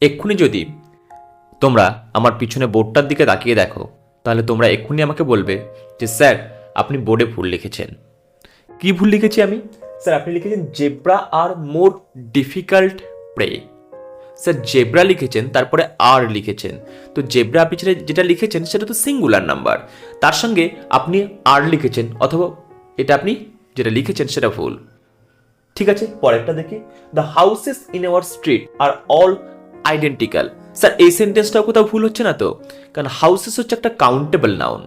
এক্ষুনি যদি তোমরা আমার পিছনে বোর্ডটার দিকে তাকিয়ে দেখো, তাহলে তোমরা এক্ষুনি আমাকে বলবে যে, স্যার, আপনি বোর্ডে ভুল লিখেছেন। কি ভুল লিখেছি আমি? স্যার, আপনি লিখেছেন zebra are more difficult prey. Sir, zebra লিখেছেন, তারপরে আর লিখেছেন। তো জেব্রা আপনি যেটা- লিখেছেন, সেটা তো সিঙ্গুলার নাম্বার। তার সঙ্গে আপনি আর লিখেছেন, অথবা এটা আপনি যেটা লিখেছেন, সেটা ভুল। ঠিক আছে, পরেরটা দেখি। The houses in our street are all identical sir, এই সেন্টেন্সটাও কোথাও ভুল হচ্ছে না তো? কারণ হাউসেস হচ্ছে একটা কাউন্টেবল নাউন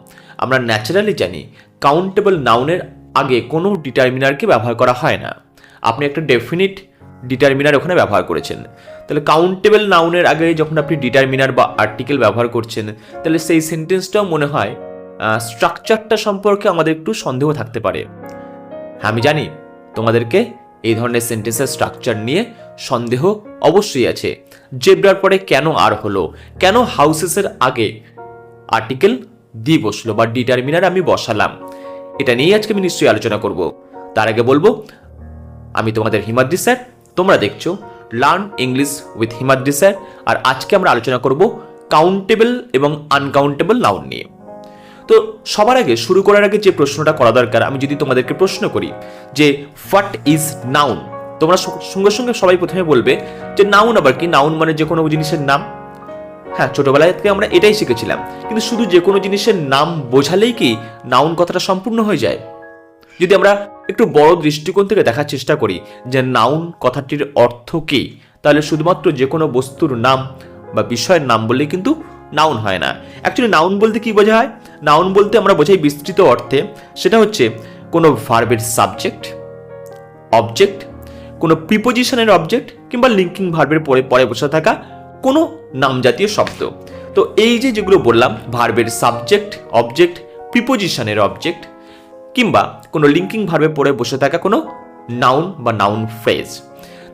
আমরা ন্যাচারালি জানি কাউন্টেবল নাউনের আগে কোনো ডিটারমিনারকে ব্যবহার করা হয় না। আপনি একটা ডেফিনিট ডিটারমিনার ওখানে ব্যবহার করেছেন। তাহলে কাউন্টেবল নাউনের আগে যখন আপনি ডিটারমিনার বা আর্টিকেল ব্যবহার করছেন, তাহলে সেই সেন্টেন্সটাও মনে হয় স্ট্রাকচারটা সম্পর্কে আমাদের একটু সন্দেহ থাকতে পারে। হ্যাঁ আমি জানি, তোমাদেরকে এই ধরনের সেন্টেন্সের স্ট্রাকচার নিয়ে সন্দেহ অবশ্যই আছে। জেব্রার পরে কেন আর হলো? কেন হাউসেসের আগে আর্টিকেল দিয়ে বসল বা ডিটারমিনার আমি বসালাম? এটা নিয়েই আজকে আমি নিশ্চয়ই আলোচনা করব। তার আগে বলব, আমি তোমাদের হিমাদ্রি স্যার, তোমরা দেখছ learn English with Himadri sir, আর আজকে আমরা আলোচনা করব কাউন্টেবল এবং আনকাউন্টেবল নাউন নিয়ে। তো সবার আগে শুরু করার আগে যে প্রশ্নটা করা দরকার, আমি যদি তোমাদেরকে প্রশ্ন করি যে হোয়াট ইজ নাউন তোমরা সঙ্গে সঙ্গে সবাই প্রথমে বলবে যে নাউন আবার কি? নাউন মানে যে কোনো জিনিসের নাম। হ্যাঁ ছোটবেলায় থেকে আমরা এটাই শিখেছিলাম। কিন্তু শুধু যে কোনো জিনিসের নাম বোঝালেই কি নাউন কথাটা সম্পূর্ণ হয়ে যায়? যদি আমরা একটু বড় দৃষ্টিকোণ থেকে দেখার চেষ্টা করি যে নাউন কথাটির অর্থ কী, তাহলে শুধুমাত্র যে কোনো বস্তুর নাম বা বিষয়ের নাম বললেই কিন্তু নাউন হয় না। অ্যাকচুয়ালি নাউন বলতে কি বোঝা হয় নাউন বলতে আমরা বোঝাই বিস্তৃত অর্থে, সেটা হচ্ছে কোনো ভার্বের সাবজেক্ট অবজেক্ট কোনো প্রিপোজিশনের অবজেক্ট কিংবা লিঙ্কিং ভার্বের পরে পরে বসে থাকা কোনো নামজাতীয় শব্দ। তো এই যে যেগুলো বললাম ভার্বের সাবজেক্ট অবজেক্ট প্রিপোজিশনের অবজেক্ট কিংবা কোনো লিঙ্কিং ভার্বে পরে বসে থাকা কোনো নাউন বা নাউন ফ্রেজ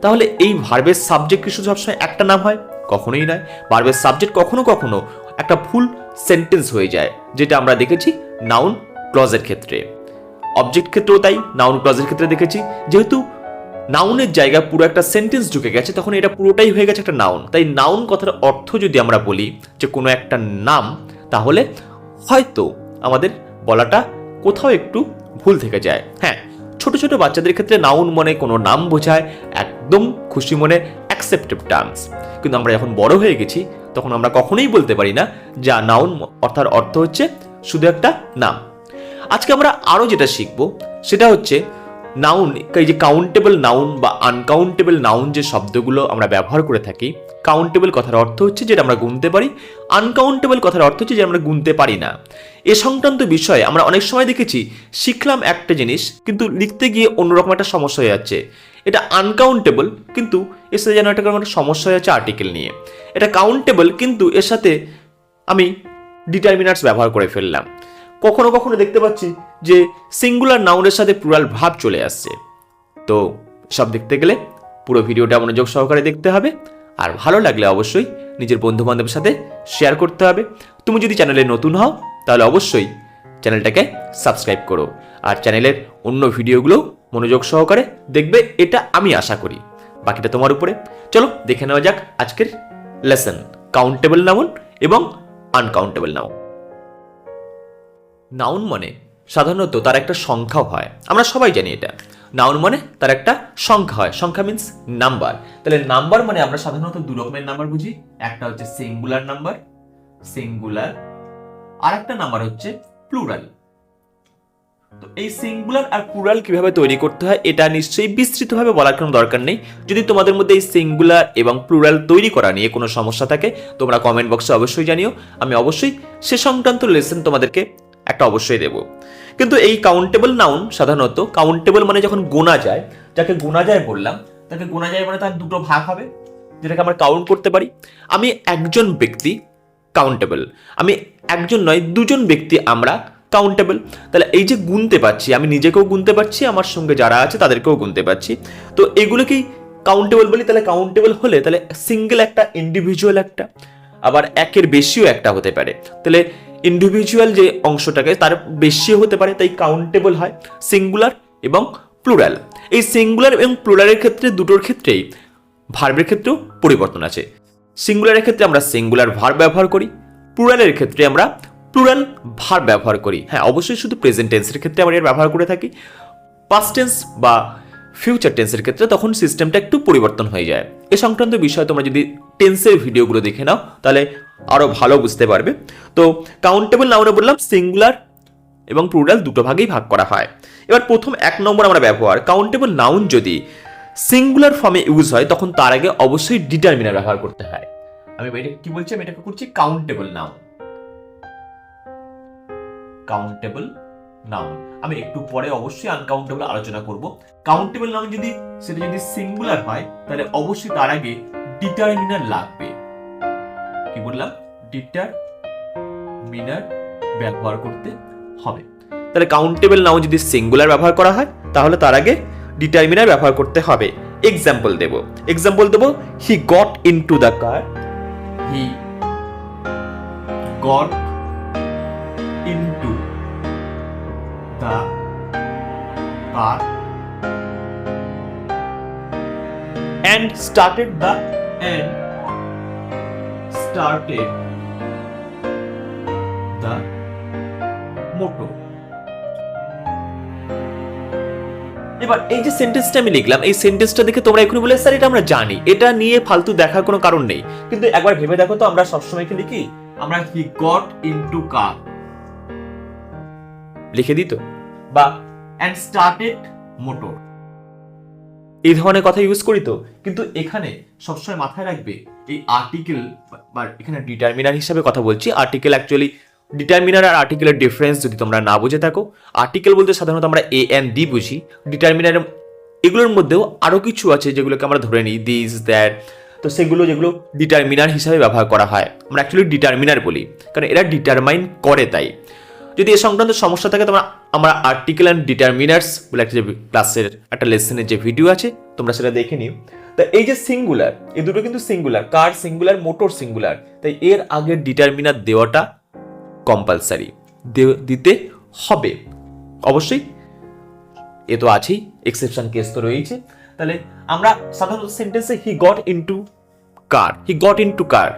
তাহলে এই ভার্বের সাবজেক্ট কি শুধু সবসময় একটা নাম হয়? কখনোই নয়। ভার্বের সাবজেক্ট কখনো কখনো একটা ফুল সেন্টেন্স হয়ে যায়, যেটা আমরা দেখেছি নাউন ক্লজের ক্ষেত্রে। অবজেক্ট ক্ষেত্রেও তাই নাউন ক্লজের ক্ষেত্রে দেখেছি। যেহেতু নাউনের জায়গায় পুরো একটা সেন্টেন্স ঢুকে গেছে, তখন এটা পুরোটাই হয়ে গেছে একটা নাউন তাই নাউন কথার অর্থ যদি আমরা বলি যে কোনো একটা নাম, তাহলে হয়তো আমাদের বলাটা কোথাও একটু ভুল থেকে যায়। হ্যাঁ ছোট ছোট বাচ্চাদের ক্ষেত্রে নাউন মনে কোনো নাম বোঝায়, একদম খুশি মনে অ্যাকসেপ্টেড টার্মস কিন্তু আমরা যখন বড় হয়ে গেছি, তখন আমরা কখনোই বলতে পারি না যা নাউন অর্থাৎ অর্থ হচ্ছে শুধু একটা নাম। আজকে আমরা আরও যেটা শিখব, সেটা হচ্ছে নাউন এই যে কাউন্টেবল নাউন বা আনকাউন্টেবল নাউন যে শব্দগুলো আমরা ব্যবহার করে থাকি কাউন্টেবল কথার অর্থ হচ্ছে যেটা আমরা গুনতে পারি আনকাউন্টেবল কথার অর্থ হচ্ছে যে আমরা গুনতে পারি না। এ সংক্রান্ত বিষয়ে আমরা অনেক সময় দেখেছি, শিখলাম একটা জিনিস, কিন্তু লিখতে গিয়ে অন্যরকম একটা সমস্যা হয়ে যাচ্ছে। এটা আনকাউন্টেবল কিন্তু এর সাথে যেন একটা একটা সমস্যা হয়ে যাচ্ছে আর্টিকেল নিয়ে। এটা কাউন্টেবল কিন্তু এর সাথে আমি ডিটারমিনার্স ব্যবহার করে ফেললাম। কখনো কখনো দেখতে পাচ্ছি যে সিঙ্গুলার নাউনের সাথে প্লুরাল ভাব চলে আসছে। তো সব দেখতে গেলে পুরো ভিডিওটা মনোযোগ সহকারে দেখতে হবে। আর ভালো লাগলে অবশ্যই নিজের বন্ধু বান্ধবের সাথে শেয়ার করতে হবে। তুমি যদি চ্যানেলে নতুন হও, তাহলে অবশ্যই চ্যানেলটাকে সাবস্ক্রাইব করো। আর চ্যানেলের অন্য ভিডিওগুলো মনোযোগ সহকারে দেখবে, এটা আমি আশা করি। বাকিটা তোমার উপরে। চলো, দেখে নেওয়া যাক আজকের লেসন কাউন্টেবল নাউন এবং আনকাউন্টেবল নাউন নাউন মানে সাধারণত তার একটা সংখ্যাও হয়। আমরা সবাই জানি এটা। নাউন মানে তার একটা সংখ্যা হয়। সংখ্যা মিন্স নাম্বার তাহলে নাম্বার মানে আমরা সাধারণত দু রকমের নাম্বার বুঝি। একটা হচ্ছে সিঙ্গুলার নাম্বার সিঙ্গুলার আর একটা নাম্বার হচ্ছে প্লুরাল তো এই সিঙ্গুলার আর প্লুরাল কীভাবে তৈরি করতে হয়, এটা নিশ্চয়ই বিস্তৃতভাবে বলার কোনো দরকার নেই। যদি তোমাদের মধ্যে এই সিঙ্গুলার এবং প্লুরাল তৈরি করা নিয়ে কোনো সমস্যা থাকে, তোমরা কমেন্ট বক্সে অবশ্যই জানিও। আমি অবশ্যই সে সংক্রান্ত লেসন তোমাদেরকে একটা অবশ্যই দেব। কিন্তু এই কাউন্টেবল নাউন সাধারণত কাউন্টেবল মানে যখন গোনা যায়, যাকে গোনা যায় বললাম, তাকে গোনা যায় মানে তার দুটো ভাগ হবে, যেটাকে আমরা কাউন্ট করতে পারি। আমি একজন ব্যক্তি কাউন্টেবল আমি একজন নয়, দুজন ব্যক্তি আমরা কাউন্টেবল তাহলে এই যে গুনতে পারছি, আমি নিজেকেও গুনতে পারছি, আমার সঙ্গে যারা আছে তাদেরকেও গুনতে পারছি। তো এগুলোকেই কাউন্টেবল বলি, তাহলে কাউন্টেবল হলে তাহলে সিঙ্গেল একটা ইন্ডিভিজুয়াল একটা, আবার একের বেশিও একটা হতে পারে। তাহলে ইন্ডিভিজুয়াল যে অংশটাকে তার বেশি হতে পারে, তাই কাউন্টেবল হয় সিঙ্গুলার এবং প্লুরাল এই সিঙ্গুলার এবং প্লুরালের ক্ষেত্রে দুটোর ক্ষেত্রেই ভার্বের ক্ষেত্রেও পরিবর্তন আছে। সিঙ্গুলারের ক্ষেত্রে আমরা সিঙ্গুলার ভার ব্যবহার করি প্লুরালের ক্ষেত্রে আমরা প্লুরাল ভার ব্যবহার করি। হ্যাঁ অবশ্যই শুধু প্রেজেন্ট টেন্সের ক্ষেত্রে আমরা এর ব্যবহার করে থাকি। পাস্ট টেন্স বা ফিউচার টেন্সের ক্ষেত্রে তখন সিস্টেমটা একটু পরিবর্তন হয়ে যায়। এ সংক্রান্ত বিষয় তোমরা যদি টেন্সের ভিডিওগুলো দেখে নাও, তাহলে আরও ভালো বুঝতে পারবে। তো কাউন্টেবল নাউনে বললাম সিঙ্গুলার এবং প্লুরাল দুটো ভাগেই ভাগ করা হয়। এবার প্রথম এক নম্বর আমরা ব্যবহার কাউন্টেবল নাউন যদি সিঙ্গুলার ফর্মে ইউজ হয়, তখন তার আগে অবশ্যই ডিটারমিনার ব্যবহার করতে হয়। আমি এটা কি বলছি? আমি এটাকে করছি কাউন্টেবল নাউন কাউন্টেবল নাউন আমি একটু পরে অবশ্যই আনকাউন্টেবল আলোচনা করব। কাউন্টেবল নাউন যদি সেটা যদি সিঙ্গুলার হয়, তাহলে অবশ্যই তার আগে ডিটারমিনার লাগবে। কি বললাম? ডিটারমিনার ব্যবহার করতে হবে। তাহলে কাউন্টেবল নাউন যদি সিঙ্গুলার ব্যবহার করা হয়, তাহলে তার আগে ডিটারমিনার ব্যবহার করতে হবে। এক্সাম্পল দেব। Example Dev he got into the car he got car and started the and started the motor এবার এই যে সেন্টেন্সটা আমি লিখলাম এই সেন্টেন্সটা দেখে তোমরা এখনই বলে স্যার এটা আমরা জানি। এটা নিয়ে ফালতু দেখার কোনো কারণ নেই। কিন্তু একবার ভেবে দেখো তো আমরা সবসময় কি লিখি? আমরা হি গট ইনটু কার লিখে দিত বা অ্যান্ড স্টার্টেড মোটর এই ধরনের কথা ইউজ করি তো, কিন্তু এখানে সবসময় মাথায় রাখবে, এই আর্টিকেল বা এখানে ডিটারমিনার হিসাবে কথা বলছি। আর্টিকেল অ্যাকচুয়ালি ডিটারমিনার আর আর্টিকেলের ডিফারেন্স যদি তোমরা না বুঝে থাকো। আর্টিকেল বলতে সাধারণত আমরা এ এন ডি বুঝি। ডিটারমিনার এগুলোর মধ্যেও আরও কিছু আছে যেগুলোকে আমরা ধরে নিই দিস দ্যাট তো সেগুলো যেগুলো ডিটারমিনার হিসাবে ব্যবহার করা হয়। আমরা অ্যাকচুয়ালি ডিটারমিনার বলি, কারণ এরা ডিটারমাইন করে তাই। যদি এ সংক্রান্ত সমস্যা থাকে তোমরা আমরা আর্টিকেল অ্যান্ড ডিটারমিনার্স বলে একটা যে ক্লাসের একটা লেসনের যে ভিডিও আছে, তোমরা সেটা দেখে নিও। তা এই যে সিঙ্গুলার এই দুটো কিন্তু singular car singular motor singular তাই এর আগে ডিটারমিনার দেওয়াটা কম্পালসারি দিতে হবে। অবশ্যই, এ তো আছেই এক্সেপশন কেস তো রয়েছে তাহলে আমরা সাধারণত সেন্টেন্সে he got into car he got into car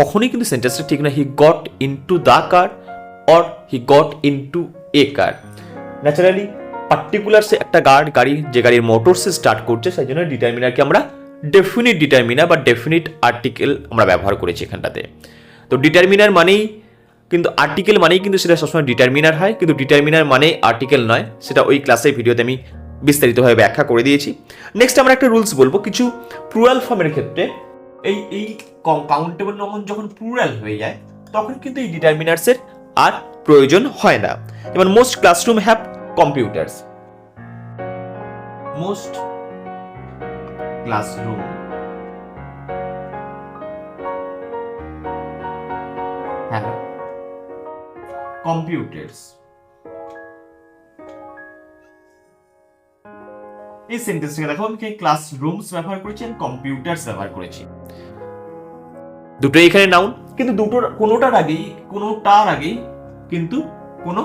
কখনোই কিন্তু সেন্টেন্সটা ঠিক না he got into the car or he got into a car? Naturally particular সে একটা গাড় গাড়ি, যে গাড়ির মোটর সে স্টার্ট করছে, সেই জন্য ডিটারমিনারকে আমরা ডেফিনিট ডিটারমিনার বা ডেফিনিট আর্টিকেল আমরা ব্যবহার করেছি এখানটাতে। তো ডিটারমিনার মানেই কিন্তু আর্টিকেল মানেই কিন্তু সেটা সবসময় ডিটারমিনার হয়, কিন্তু ডিটারমিনার মানে আর্টিকেল নয়। সেটা ওই ক্লাসের ভিডিওতে আমি বিস্তারিতভাবে ব্যাখ্যা করে দিয়েছি। নেক্সট আমরা একটা রুলস বলব, কিছু প্লুরাল ফর্মের ক্ষেত্রে এই এই কাউন্টেবল নমন যখন প্লুরাল হয়ে যায়, তখন কিন্তু এই ডিটারমিনার্সের আর প্রয়োজন হয় না। যেমন most classroom have computers most classroom have computers এই সেন্টেন্সটাকে দেখো আমি ক্লাসরুমস ব্যবহার করেছি? আর কম্পিউটার্স ব্যবহার করেছি। দুটোই এখানে নাউন কিন্তু দুটোর, কোনোটার আগেই কোনোটার আগেই কিন্তু কোনো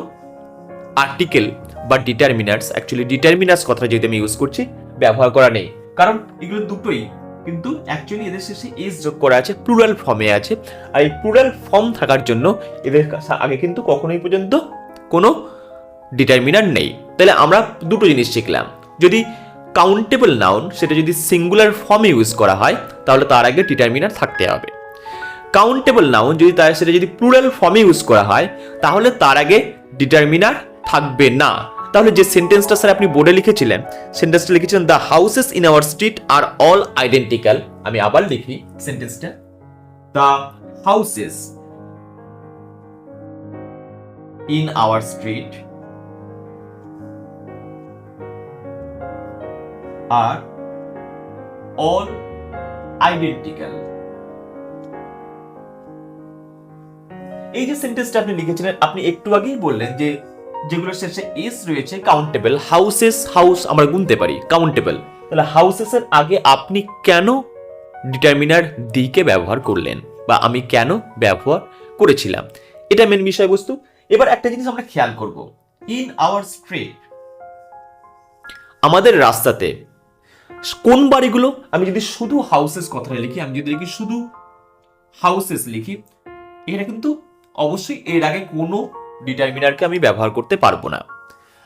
আর্টিকেল বা ডিটারমিনার্স অ্যাকচুয়ালি ডিটারমিনার্স কথা যেহেতু আমি ইউজ করছি, ব্যবহার করা নেই। কারণ এগুলো দুটোই কিন্তু অ্যাকচুয়ালি এদের শেষে এস যোগ করা আছে প্লুরাল ফর্মে আছে। আর এই প্লুরাল ফর্ম থাকার জন্য এদের আগে কিন্তু কখনোই পর্যন্ত কোনো ডিটারমিনার নেই। তাহলে আমরা দুটো জিনিস শিখলাম। যদি কাউন্টেবল নাউন সেটা যদি সিঙ্গুলার ফর্মে ইউজ করা হয়, তাহলে তার আগে ডিটারমিনার থাকতে হবে। কাউন্টেবল নাউন যদি তার সেটা যদি প্লুরাল ফর্মে ইউজ করা হয়, তাহলে তার আগে ডিটারমিনার থাকবে না। তাহলে যে সেন্টেন্সটা স্যার আপনি বোর্ডে লিখেছিলেন সেন্টেন্সটা লিখেছিলেন the houses in our street are all identical আমি আবার লিখি সেন্টেন্সটা the houses in our street are all identical এই যে সেন্টেন্সটা আপনি লিখেছিলেন, আপনি একটু আগেই বললেন যে যেগুলো শেষে এস রয়েছে কাউন্টেবল হাউসেস হাউস আমরা গুনতে পারি কাউন্টেবল তাহলে হাউসেস এর আগে আপনি কেন ডিটারমিনার দিকে ব্যবহার করলেন বা আমি কেন ব্যবহার করেছিলাম? এটা মেন বিষয়বস্তু। এবার একটা জিনিস আমরা খেয়াল করব। ইন আওয়ার স্ট্রিট আমাদের রাস্তাতে কোন বাড়িগুলো, আমি যদি শুধু হাউসেস কথাটা লিখি, আমি যদি লিখি শুধু হাউসেস লিখি এখানে কিন্তু অবশ্যই এর আগে কোনো ডিটারমিনারকে আমি ব্যবহার করতে পারব না।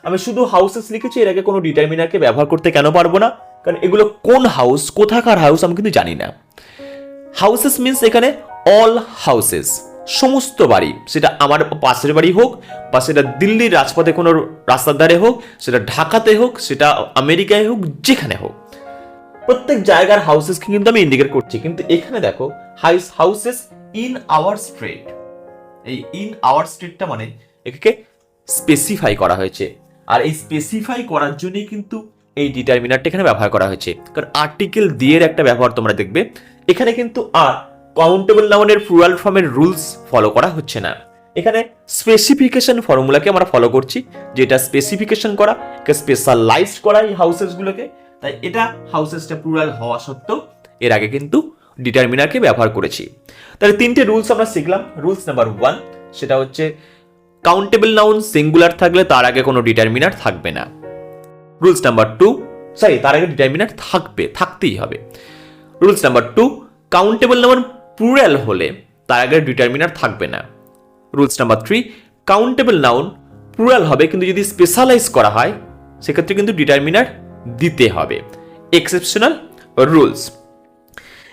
আমি শুধু হাউসেস লিখেছি, এর আগে কোনো ডিটারমিনারকে ব্যবহার করতে কেন পারব না? কারণ এগুলো কোন হাউস কোথাকার হাউস আমি কিন্তু জানি না। হাউসেস মিন্স এখানে অল হাউসেস সমস্ত বাড়ি। সেটা আমার পাশের বাড়ি হোক বা সেটা দিল্লির রাজপথে কোনো রাস্তার ধারে হোক, সেটা ঢাকাতে হোক, সেটা আমেরিকায় হোক, যেখানে হোক। প্রত্যেক জায়গার হাউসেসকে কিন্তু আমি ইন্ডিকেট করছি। কিন্তু এখানে দেখো হাইস হাউসেস ইন আওয়ার স্ট্রিট এই ইন আওয়ার স্ট্রিটটা মানে একে স্পেসিফাই করা হয়েছে। আর এই স্পেসিফাই করার জন্যই কিন্তু এই ডিটারমিনারটা এখানে ব্যবহার করা হয়েছে। কারণ আর্টিকেল দিয়ে একটা ব্যবহার তোমরা দেখবে, এখানে কিন্তু আর কাউন্টেবল নাউনের প্লুরাল ফর্মের রুলস ফলো করা হচ্ছে না। এখানে স্পেসিফিকেশন ফর্মুলাকে আমরা ফলো করছি, যেটা স্পেসিফিকেশন করা স্পেশালাইজড করা এই হাউসেসগুলোকে তাই এটা হাউসেসটা প্লুরাল হওয়া সত্ত্বেও এর আগে কিন্তু ডিটারমিনারকে ব্যবহার করেছি। তাহলে তিনটে রুলস আমরা শিখলাম। রুলস নাম্বার ওয়ান, সেটা হচ্ছে কাউন্টেবল নাউন সিঙ্গুলার থাকলে তার আগে কোনো ডিটারমিনার থাকবে না। রুলস নাম্বার টু সরি তার আগে ডিটারমিনার থাকবে, থাকতেই হবে। Rules number two countable noun plural হলে তার আগে ডিটারমিনার থাকবে না। Rules number three countable noun plural হবে, কিন্তু যদি স্পেশালাইজ করা হয়, সেক্ষেত্রে কিন্তু ডিটারমিনার দিতে হবে। এক্সেপশনাল রুলস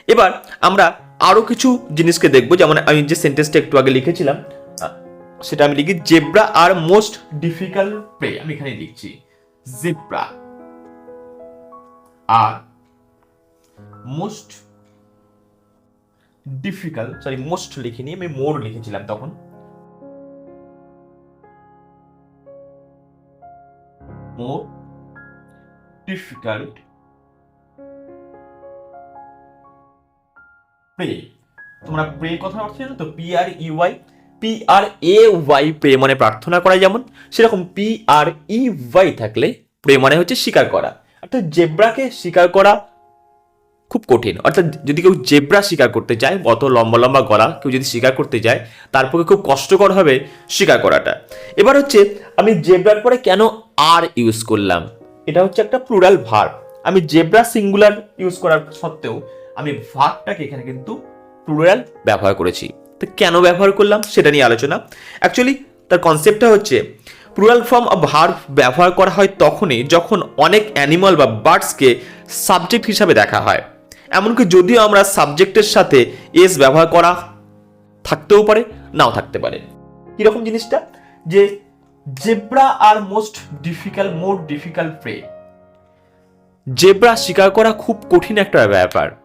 এবার আমরা আরও কিছু জিনিসকে দেখব। যেমন আমি যে সেন্টেন্সটা একটু আগে লিখেছিলাম সেটা আমি লিখি zebra are most difficult prey আমি এখানে লিখছি zebra are most difficult sorry most লিখিনি, আমি মোর লিখেছিলাম তখন। মোর ডিফিকাল্ট প্রে তোমরা প্রে কথা অর্থ জানো তো? P R E Y P R A Y pray মানে প্রার্থনা করা যেমন, সেরকম পি আর ই ওয়াই থাকলে প্রে মানে হচ্ছে স্বীকার করা। অর্থাৎ জেব্রাকে স্বীকার করা খুব কঠিন। অর্থাৎ যদি কেউ জেব্রা স্বীকার করতে চায়, অত লম্বা লম্বা গলা কেউ যদি স্বীকার করতে যায় তার পক্ষে খুব কষ্টকর হবে স্বীকার করাটা। এবার হচ্ছে, আমি জেব্রার পরে কেন আর ইউজ করলাম? এটা হচ্ছে একটা প্লুরাল ভার্ব আমি জেব্রা সিঙ্গুলার ইউজ করার সত্ত্বেও আমি ভার্বটাকে এখানে কিন্তু প্লুরাল ব্যবহার করেছি। তো কেন ব্যবহার করলাম সেটা নিয়ে আলোচনা। অ্যাকচুয়ালি তার কনসেপ্টটা হচ্ছে প্লুরাল ফর্ম অফ ভার্ব ব্যবহার করা হয় তখনই যখন অনেক অ্যানিমাল বা বার্ডসকে সাবজেক্ট হিসাবে দেখা হয়। এমনকি যদিও আমরা সাবজেক্টের সাথে এস ব্যবহার করা থাকতেও পারে, নাও থাকতে পারে। কীরকম জিনিসটা? যে zebra are most difficult more difficult prey zebra শিকার করা খুব কঠিন একটা ব্যাপার।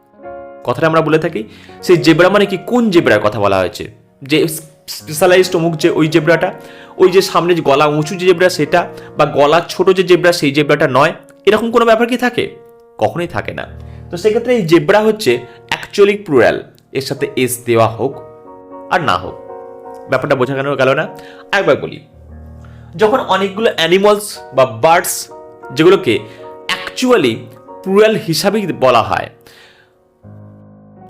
কথাটা আমরা বলে থাকি, সেই জেব্রা মানে কি, কোন জেব্রার কথা বলা হয়েছে? যে স্পেশালাইজড অমুক যে ওই জেব্রাটা, ওই যে সামনে যে গলা উঁচু যে জেব্রা সেটা, বা গলা ছোট যে জেব্রা সেই জেব্রাটা নয়, এরকম কোনো ব্যাপার কি থাকে? কখনোই থাকে না। তো সেক্ষেত্রে এই জেব্রা হচ্ছে অ্যাকচুয়ালি প্লুরাল এর সাথে এস দেওয়া হোক আর না হোক। ব্যাপারটা বোঝা কেন গেল না? একবার বলি, যখন অনেকগুলো অ্যানিমালস বা বার্ডস যেগুলোকে অ্যাকচুয়ালি প্লুরাল হিসাবেই বলা হয়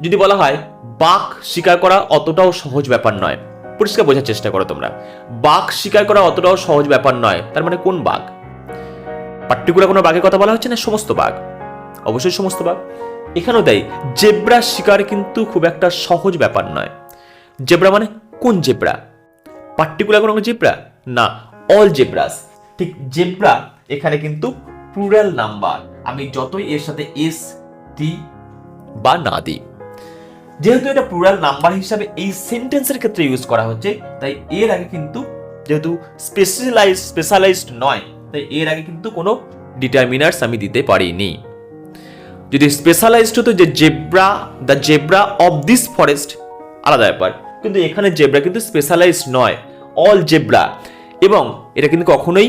যদি বলা হয় বাঘ শিকার করা অতটাও সহজ ব্যাপার নয়। পরিষ্কার বোঝার চেষ্টা করো তোমরা। বাঘ শিকার করা অতটাও সহজ ব্যাপার নয়, তার মানে কোন বাঘ পার্টিকুলার কোনো বাঘের কথা বলা হচ্ছে না সমস্ত বাঘ অবশ্যই সমস্ত বাঘ এখানেও দেয় জেব্রা শিকার কিন্তু খুব একটা সহজ ব্যাপার নয়। জেব্রা মানে কোন জেব্রা? পার্টিকুলার কোনো জেব্রা? না, অল জেব্রাস। ঠিক জেব্রা, এখানে কিন্তু প্লুরাল নাম্বার। আমি যতই এর সাথে এস, টি বা না দিই। যেহেতু এটা প্লুরাল নাম্বার হিসাবে এই সেন্টেন্সের ক্ষেত্রে ইউজ করা হচ্ছে, তাই এর আগে কিন্তু যেহেতু স্পেশালাইজ স্পেশালাইজড নয়, তাই এর আগে কিন্তু কোনো ডিটারমিনার্স আমি দিতে পারিনি। যদি স্পেশালাইজড হতো যে zebra the zebra of this forest আলাদা ব্যাপার। কিন্তু এখানে জেব্রা কিন্তু স্পেশালাইজড নয় অল জেব্রা এবং এটা কিন্তু কখনোই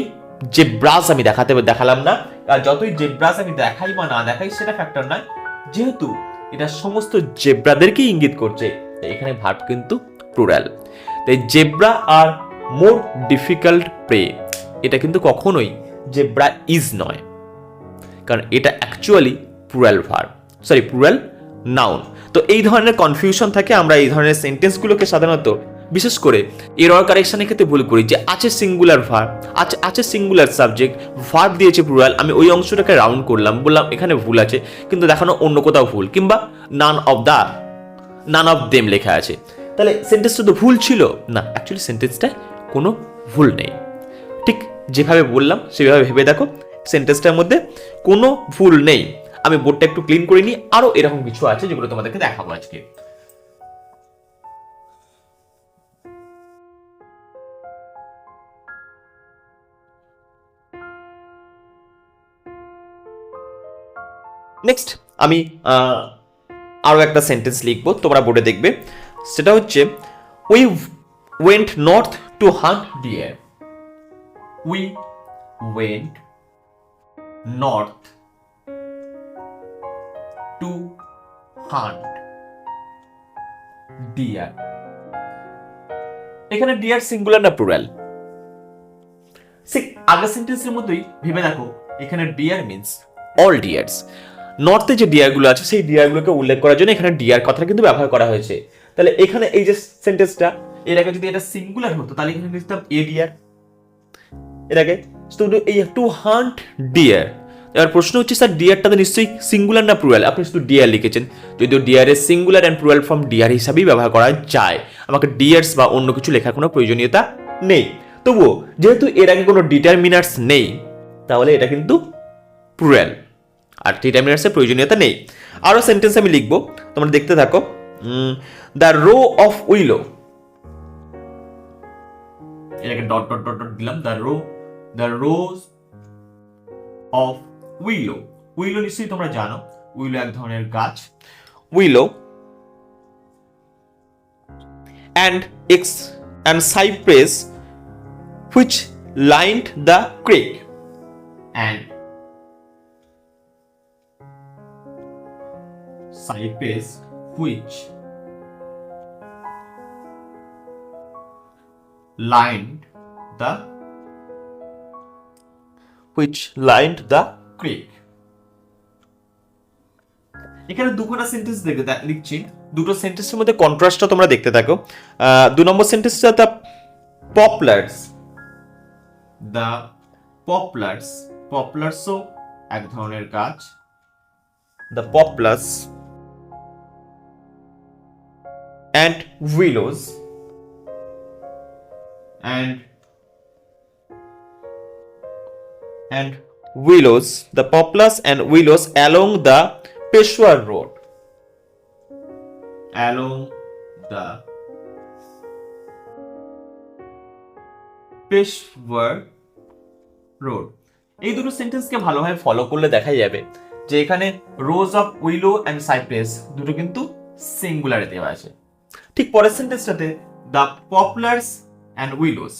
জেব্রাস আমি দেখাতে, দেখালাম না। আর যতই জেব্রাস আমি দেখাই বা না দেখাই, সেটা ফ্যাক্টর নয়। যেহেতু এটা সমস্ত জেব্রাদেরকেই ইঙ্গিত করছে। এখানে ভার্ব কিন্তু প্লুরাল তাই zebra are more difficult prey, এটা কিন্তু কখনোই জেব্রা ইজ নয়। কারণ এটা actually plural verb. Sorry plural noun তো এই ধরনের কনফিউশন থাকে, আমরা এই ধরনের সেন্টেন্সগুলোকে সাধারণত বিশেষ করে এরর কারেকশনের ক্ষেত্রে ভুল করি যে আছে সিঙ্গুলার ভার্ব আছে আছে সিঙ্গুলার সাবজেক্ট ভার্ব দিয়েছে প্লুরাল আমি ওই অংশটাকে রাউন্ড করলাম, বললাম এখানে ভুল আছে, কিন্তু দেখানো অন্য কোথাও ভুল, কিংবা none of the none of them লেখা আছে। তাহলে সেন্টেন্সটা তো ভুল ছিল? না অ্যাকচুয়ালি সেন্টেন্সটায় কোনো ভুল নেই। ঠিক যেভাবে বললাম, সেভাবে ভেবে দেখো সেন্টেন্সটার মধ্যে কোনো ভুল নেই। আমি বোর্ডটা একটু ক্লিন করে নিই আরও এরকম কিছু আছে যেগুলো তোমাদেরকে দেখাবো আজকে। নেক্সট আমি আরও একটা সেন্টেন্স লিখব, তোমরা বোর্ডে দেখবে। সেটা হচ্ছে we went north to hunt deer we went north to hunt deer এখানে ডিয়ার সিঙ্গুলার না প্লুরাল আগের সেন্টেন্সের মতোই ভেবে দেখো, এখানে ডিয়ার মিন্স অল ডিয়ার্স নর্থে যে ডিয়ারগুলো আছে, সেই ডিয়ারগুলোকে উল্লেখ করার জন্য এখানে ডিয়ার কথাটা কিন্তু ব্যবহার করা হয়েছে। তাহলে এখানে এই যে সেন্টেন্সটা এর আগে যদি এটা সিঙ্গুলার হতো, তাহলে এখানে লিখতাম এ ডিয়ার এর আগে, শুধু এই টু হান্ট ডিয়ার এবার প্রশ্ন হচ্ছে, স্যার ডিয়ারটা তো নিশ্চয়ই সিঙ্গুলার না প্লুরাল আপনি শুধু ডিয়ার লিখেছেন। যদিও ডিয়ারের singular and plural form dear হিসাবেই ব্যবহার করা যায়। আমাকে ডিয়ার্স বা অন্য কিছু লেখার কোনো প্রয়োজনীয়তা নেই। তবুও, যেহেতু এর আগে কোনো ডিটারমিনার্স নেই, তাহলে এটা কিন্তু প্লুরাল আর ডিটারমিনার্সের প্রয়োজনীয়তা নেই। আরও সেন্টেন্স আমি লিখব, তোমরা দেখতে থাকো। দ্য রো অফ উইলো এটাকে ডট ডট ডট ডট দিলাম। The row the rows of willow willow নিশ্চয়ই তোমরা জানো। উইলো এক ধরনের গাছ। Willow and ex and cypress which lined the creek and cypress which lined the which lined the creek. এখানে দুখানা সেন্টেন্স দেখে দা- লিখছি। দুটো সেন্টেন্সের মধ্যে কন্ট্রাস্টটা তোমরা দেখতে থাকো। দু নম্বর সেন্টেন্সটা দ্য পপলার্স দ্য পপলার্স পপলার্সও এক ধরনের গাছ। The poplars and willows and and willows the poplars and willows along the Peshawar road along the Peshawar road এই দুটো সেন্টেন্সকে ভালোভাবে ফলো করলে দেখা যাবে যে এখানে rows of willow and cypress দুটো কিন্তু সিঙ্গুলারে দেওয়া আছে ঠিক পরের সেন্টেন্সটাতে দ্য পপুলার্স অ্যান্ড উইলোস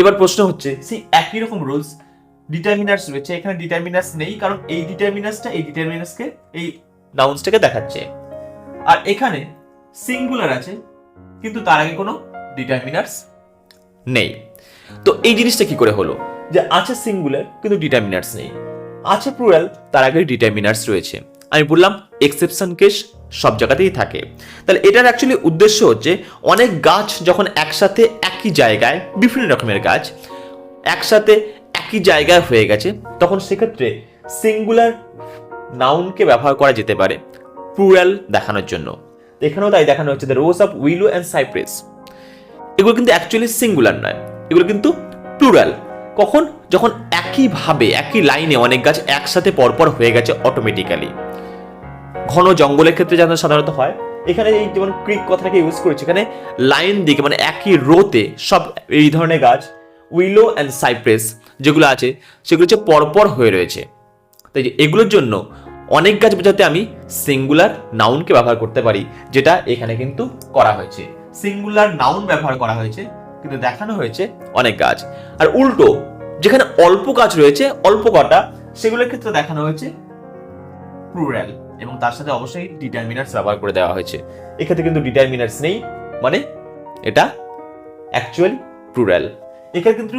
এবার প্রশ্ন হচ্ছে, সেই একই রকম রুলস ডিটারমিনার্স রয়েছে। এখানে ডিটারমিনার্স নেই, কারণ এই ডিটারমিনার্সটা এই ডিটারমিনার্সকে এই নাউন্সটাকে দেখাচ্ছে। আর এখানে সিঙ্গুলার আছে, কিন্তু তার আগে কোনো ডিটারমিনার্স নেই। তো এই জিনিসটা কি করে হলো? যে আছে সিঙ্গুলার কিন্তু ডিটারমিনার্স নেই। আছে প্লুরাল তার আগে ডিটারমিনার্স রয়েছে। আমি বললাম এক্সেপশন কেস সব জায়গাতেই থাকে। তাহলে এটার অ্যাকচুয়ালি উদ্দেশ্য হচ্ছে অনেক গাছ যখন একসাথে একই জায়গায়, বিভিন্ন রকমের গাছ একসাথে একই জায়গায় হয়ে গেছে, তখন সেক্ষেত্রে সিঙ্গুলার নাউনকে ব্যবহার করা যেতে পারে প্লুরাল দেখানোর জন্য। এখানেও তাই দেখানো হচ্ছে the rows of willow and cypress এগুলো কিন্তু অ্যাকচুয়ালি সিঙ্গুলার নয়, এগুলো কিন্তু প্লুরাল কখন? যখন একইভাবে, একই লাইনে অনেক গাছ একসাথে পরপর হয়ে গেছে অটোমেটিক্যালি ঘন জঙ্গলের ক্ষেত্রে যেন সাধারণত হয়। এখানে এই যেমন ক্রিক কথাটাকে ইউজ করেছে, এখানে লাইন দিকে মানে একই রোতে সব এই ধরনের গাছ উইলো অ্যান্ড সাইপ্রেস যেগুলো আছে, সেগুলো হচ্ছে পরপর হয়ে রয়েছে। তাই এগুলোর জন্য অনেক গাছ বোঝাতে আমি সিঙ্গুলার নাউনকে ব্যবহার করতে পারি, যেটা এখানে কিন্তু করা হয়েছে। সিঙ্গুলার নাউন ব্যবহার করা হয়েছে, কিন্তু দেখানো হয়েছে অনেক গাছ। আর উল্টো, যেখানে অল্প গাছ রয়েছে, অল্প কটা, সেগুলোর ক্ষেত্রে দেখানো হয়েছে এবং তার সাথে অবশ্যই ডিটারমিনার্স ব্যবহার করে দেওয়া হয়েছে। এক্ষেত্রে কিন্তু ডিটারমিনার্স নেই মানে এটা অ্যাকচুয়াল প্লুরাল এখানে কিন্তু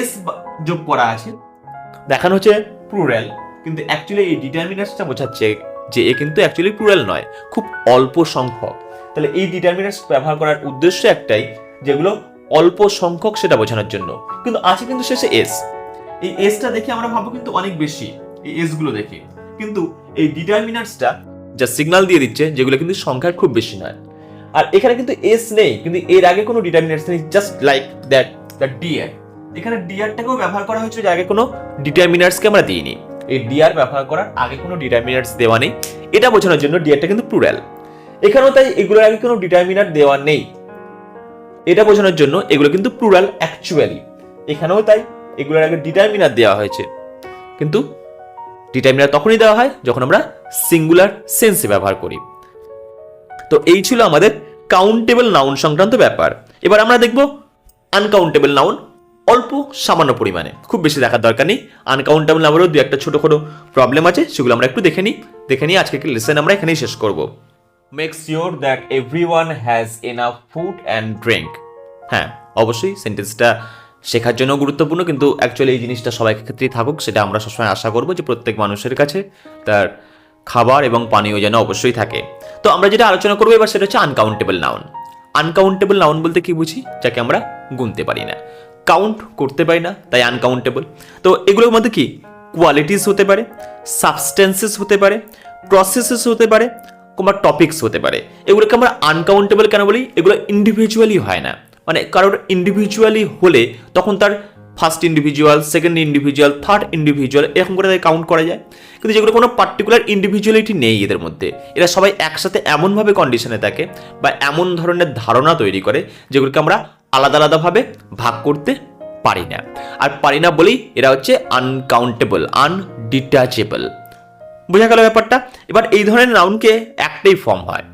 এস যোগ করা আছে, দেখানো হচ্ছে প্লুরাল কিন্তু অ্যাকচুয়ালি এই ডিটারমিনার্সটা বোঝাচ্ছে যে এ কিন্তু অ্যাকচুয়ালি প্লুরাল নয়, খুব অল্প সংখ্যক। তাহলে এই ডিটারমিনার্স ব্যবহার করার উদ্দেশ্য একটাই, যেগুলো অল্প সংখ্যক সেটা বোঝানোর জন্য। কিন্তু আছে কিন্তু শেষে এস এই এসটা দেখে আমরা ভাববো কিন্তু অনেক বেশি, এই এসগুলো দেখে। কিন্তু এই ডিটারমিনার্সটা যা সিগন্যাল দিয়ে দিচ্ছে, যেগুলো কিন্তু সংখ্যার খুব বেশি নয়। আর এখানে কিন্তু এস নেই, কিন্তু এর আগে কোনো ডিটারমিনার্স নেই just like that that DR এখানে ডিআরটাকেও ব্যবহার করা হয়েছে যে আগে কোনো ডিটারমিনার্সকে আমরা দিইনি। এই ডিআর ব্যবহার করার আগে কোনো ডিটারমিনার্স দেওয়া নেই। এটা বোঝানোর জন্য ডিআরটা কিন্তু প্লুরাল এখানেও তাই এগুলোর আগে কোনো ডিটারমিনার দেওয়া নেই। এটা বোঝানোর জন্য এগুলো কিন্তু প্লুরাল অ্যাকচুয়ালি এখানেও তাই এগুলোর আগে ডিটারমিনার দেওয়া হয়েছে। কিন্তু ডিটারমিনার তখনই দেওয়া হয় যখন আমরা সিঙ্গুলার সেন্সে ব্যবহার করি। তো এই ছিল আমাদের কাউন্টেবল নাউন সংক্রান্ত ব্যাপার। এবার আমরা দেখব আনকাউন্টেবল নাউন অল্প সামান্য পরিমাণে। খুব বেশি দেখার দরকার নেই। আনকাউন্টেবল নাউনেরও দু একটা ছোট ছোট প্রবলেম আছে সেগুলো আমরা একটু দেখে নিই। দেখে নিই আজকে লেসন আমরা এখানেই শেষ করব। Make sure that everyone has enough food and drink হ্যাঁ অবশ্যই সেন্টেন্সটা শেখার জন্য গুরুত্বপূর্ণ, কিন্তু অ্যাকচুয়ালি এই জিনিসটা সবাই ক্ষেত্রেই থাকুক, সেটা আমরা সবসময় আশা করব যে প্রত্যেক মানুষের কাছে তার খাবার এবং পানীয় যেন অবশ্যই থাকে। তো আমরা যেটা আলোচনা করব এবার সেটা হচ্ছে আনকাউন্টেবল নাউন আনকাউন্টেবল নাউন বলতে কি বুঝি? যাকে আমরা গুনতে পারি না। কাউন্ট করতে পারি না, তাই আনকাউন্টেবল তো এগুলোর মধ্যে কি? কোয়ালিটিস হতে পারে সাবস্টেন্সেস হতে পারে প্রসেসেস হতে পারে, কিংবা টপিকস হতে পারে। এগুলোকে আমরা আনকাউন্টেবল কেন বলি? এগুলো ইন্ডিভিজুয়ালি হয় না। মানে কারোর ইন্ডিভিজুয়ালি হলে তখন তার first individual second individual third individual এরকম করে তাদের কাউন্ট করা যায়। কিন্তু যেগুলো কোনো পার্টিকুলার ইন্ডিভিজুয়ালিটি নেই এদের মধ্যে, এরা সবাই একসাথে এমনভাবে কন্ডিশনে থাকে বা এমন ধরনের ধারণা তৈরি করে যেগুলোকে আমরা আলাদা আলাদাভাবে ভাগ করতে পারি না। আর পারি না বলেই এরা হচ্ছে আনকাউন্টেবল আনডিটাচেবল বোঝা গেল ব্যাপারটা? এবার এই ধরনের নাউনকে একটাই ফর্ম হয়।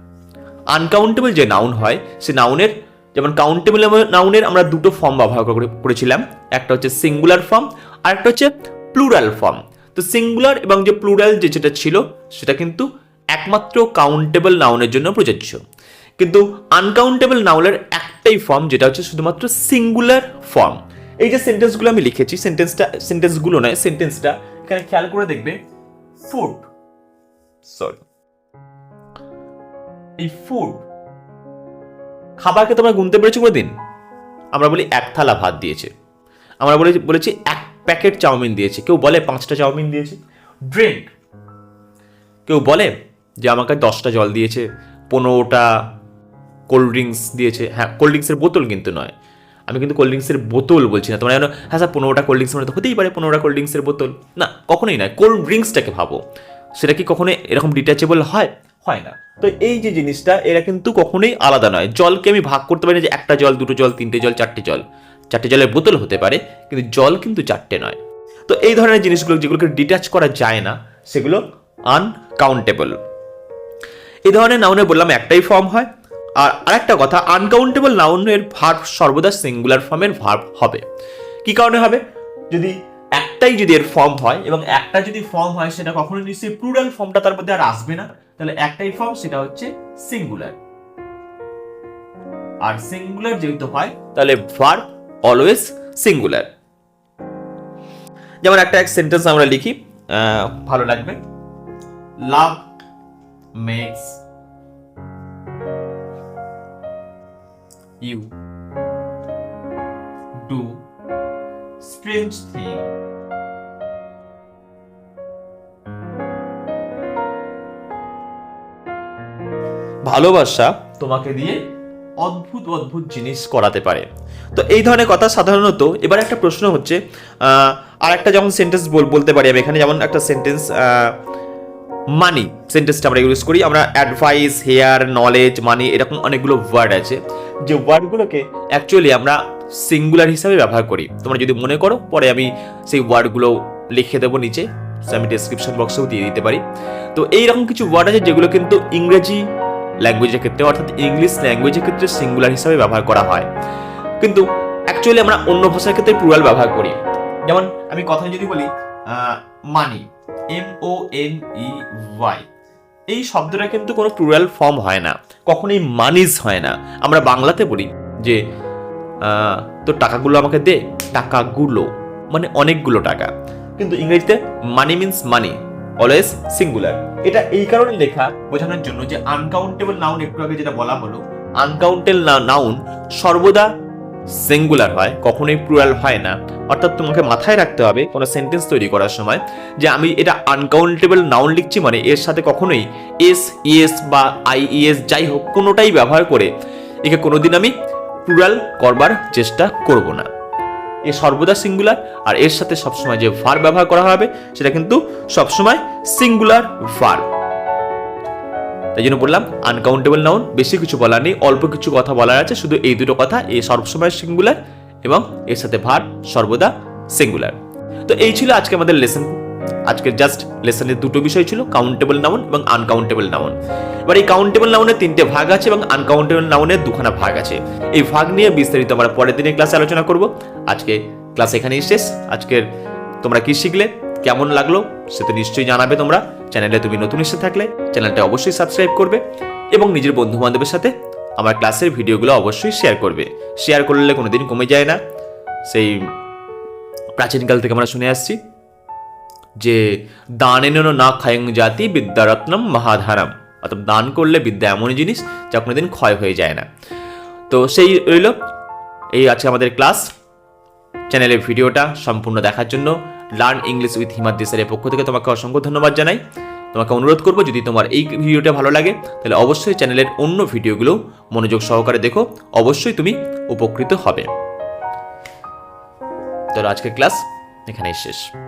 আনকাউন্টেবল যে নাউন হয়, সে নাউনের যেমন কাউন্টেবল নাউনের আমরা দুটো ফর্ম ব্যবহার করে- করেছিলাম। একটা হচ্ছে সিঙ্গুলার ফর্ম আর একটা হচ্ছে প্লুরাল ফর্ম তো সিঙ্গুলার এবং যে প্লুরাল যে যেটা ছিল, সেটা কিন্তু একমাত্র কাউন্টেবল নাউনের জন্য প্রযোজ্য। কিন্তু আনকাউন্টেবল নাউনের একটাই ফর্ম যেটা হচ্ছে শুধুমাত্র সিঙ্গুলার ফর্ম এই যে সেন্টেন্সগুলো আমি লিখেছি সেন্টেন্সটা সেন্টেন্সগুলো নয় সেন্টেন্সটা এখানে খেয়াল করে দেখবে ফুড সরি এই ফুড খাবারকে তোমরা গুনতে পেরেছ কোনো দিন আমরা বলি এক থালা ভাত দিয়েছে। আমরা বলে, বলেছি এক প্যাকেট চাউমিন দিয়েছে। কেউ বলে পাঁচটা চাউমিন দিয়েছে? ড্রিঙ্ক কেউ বলে যে আমাকে দশটা জল দিয়েছে, পনেরোটা কোল্ড ড্রিঙ্কস দিয়েছে। হ্যাঁ কোল্ড ড্রিঙ্কসের বোতল কিন্তু নয়। আমি কিন্তু কোল্ড ড্রিঙ্কসের বোতল বলছি না। তোমরা জানো হ্যাঁ স্যার, পনেরোটা কোল্ড ড্রিঙ্কস মানে তো হতেই পারে পনেরোটা কোল্ড ড্রিঙ্কসের বোতল। না, কখনোই নয়। কোল্ড ড্রিঙ্কসটাকে ভাবো। সেটা কি কখনো এরকম ডিটাচেবল হয়? হয় না। তো এই যে জিনিসটা এরা কিন্তু কখনোই আলাদা নয়। জলকে আমি ভাগ করতে পারি না যে একটা জল, দুটো জল, তিনটে জল, চারটে জল। চারটে জলের বোতল হতে পারে, কিন্তু জল কিন্তু চারটে নয়। তো এই ধরনের জিনিসগুলো যেগুলোকে ডিটাচ করা যায় না, সেগুলো আনকাউন্টেবল এই ধরনের নাউনে বললাম একটাই ফর্ম হয়। আর আরেকটা কথা আনকাউন্টেবল নাউনের ভার্ব সর্বদা সিঙ্গুলার ফর্মের ভার্ভ হবে। কি কারণে হবে? যদি একটাই যদি এর ফর্ম হয় এবং একটা যদি ফর্ম হয় সেটা কখনো নিশ্চয়ই প্লুরাল ফর্মটা তার মধ্যে আর আসবে না। তাহলে একটাই ফর্ম সেটা হচ্ছে সিঙ্গুলার আর সিঙ্গুলার যেহেতু হয়, তাহলে ভার্ব অলওয়েজ সিঙ্গুলার যেমন একটা এক সেন্টেন্স আমরা লিখি ভালো লাগবে। Love makes you do strange thing. ভালোবাসা তোমাকে দিয়ে অদ্ভুত অদ্ভুত জিনিস করাতে পারে। তো এই ধরনের কথা সাধারণত এবার একটা প্রশ্ন হচ্ছে আর একটা যেমন সেন্টেন্স বলতে পারি আমি এখানে যেমন একটা সেন্টেন্স মানি সেন্টেন্সটা আমরা ইউজ করি আমরা অ্যাডভাইস হেয়ার নলেজ মানি এরকম অনেকগুলো ওয়ার্ড আছে। যে ওয়ার্ডগুলোকে অ্যাকচুয়ালি আমরা সিঙ্গুলার হিসাবে ব্যবহার করি। তোমরা যদি মনে করো, পরে আমি সেই ওয়ার্ডগুলো লিখে দেবো নিচে। আমি ডেসক্রিপশন বক্সেও দিয়ে দিতে পারি। তো এইরকম কিছু ওয়ার্ড আছে যেগুলো কিন্তু ইংরেজি ল্যাঙ্গুয়েজের ক্ষেত্রে, অর্থাৎ ইংলিশ ল্যাঙ্গুয়েজের ক্ষেত্রে সিঙ্গুলার হিসাবে ব্যবহার করা হয়। কিন্তু অ্যাকচুয়ালি আমরা অন্য ভাষার ক্ষেত্রে প্লুরাল ব্যবহার করি। যেমন আমি কথা যদি বলি money M O N E Y এই শব্দটা কিন্তু কোনো প্লুরাল ফর্ম হয় না। কখনোই মানিজ হয় না। আমরা বাংলাতে বলি যে তোর টাকাগুলো আমাকে দে। টাকাগুলো মানে অনেকগুলো টাকা। কিন্তু ইংরেজিতে money means money always singular এটা এই কারণে লেখা বোঝানোর জন্য যে আনকাউন্টেবল নাউন একটু আগে যেটা বলা হলো আনকাউন্টেবল নাউন সর্বদা সিঙ্গুলার হয়, কখনোই প্লুরাল হয় না। অর্থাৎ তোমাকে মাথায় রাখতে হবে কোনো সেন্টেন্স তৈরি করার সময় যে আমি এটা আনকাউন্টেবল নাউন লিখছি মানে এর সাথে কখনোই এস ইএস বা আই ইএস যাই হোক, কোনোটাই ব্যবহার করে একে কোনোদিন আমি প্লুরাল করবার চেষ্টা করব না। এ সর্বদা সিঙ্গুলার আর এর সাথে সবসময় যে ভার ব্যবহার করা হবে, সেটা কিন্তু সবসময় সিঙ্গুলার ভার তাই জন্য বললাম আনকাউন্টেবল নাউন বেশি কিছু বলার নেই, অল্প কিছু কথা বলার আছে, শুধু এই দুটো কথা, এ সবসময় সিঙ্গুলার এবং এর সাথে ভার সর্বদা সিঙ্গুলার তো এই ছিল আজকে আমাদের লেসন আজকের জাস্ট লেসনের দুটো বিষয় ছিল কাউন্টেবল নাউন এবং আনকাউন্টেবল নাউন এবার এই কাউন্টেবল নাউনের তিনটে ভাগ আছে এবং আনকাউন্টেবল নাউনের দুখানা ভাগ আছে। এই ভাগ নিয়ে বিস্তারিত আমরা পরের দিনের ক্লাসে আলোচনা করব। আজকে ক্লাস এখানেই শেষ। আজকের তোমরা কি শিখলে? কেমন লাগল? সেটা নিশ্চয়ই জানাবে তোমরা। চ্যানেলে তুমি নতুন এসে থাকলে চ্যানেলটা অবশ্যই সাবস্ক্রাইব করবে এবং নিজের বন্ধু বান্ধবের সাথে আমার ক্লাসের ভিডিওগুলো অবশ্যই শেয়ার করবে। শেয়ার করলে কোনোদিন কমে যায় না। সেই প্রাচীনকাল থেকে আমরা শুনে আসছি। যে দানেন না ক্ষয়ং জাতি বিদ্যারত্নম মহাধারাম। অর্থাৎ দান করলে বিদ্যা এমনই জিনিস যা কোনোদিন ক্ষয় হয়ে যায় না। তো সেই রইল। এই আছে আমাদের ক্লাস। চ্যানেলের ভিডিওটা সম্পূর্ণ দেখার জন্য লার্ন ইংলিশ উইথ হিমাদ দেশের পক্ষ থেকে তোমাকে অসংখ্য ধন্যবাদ জানাই। তোমাকে অনুরোধ করব, যদি তোমার এই ভিডিওটা ভালো লাগে, তাহলে অবশ্যই চ্যানেলের অন্য ভিডিওগুলো মনোযোগ সহকারে দেখো। অবশ্যই তুমি উপকৃত হবে। তো আজকের ক্লাস এখানেই শেষ।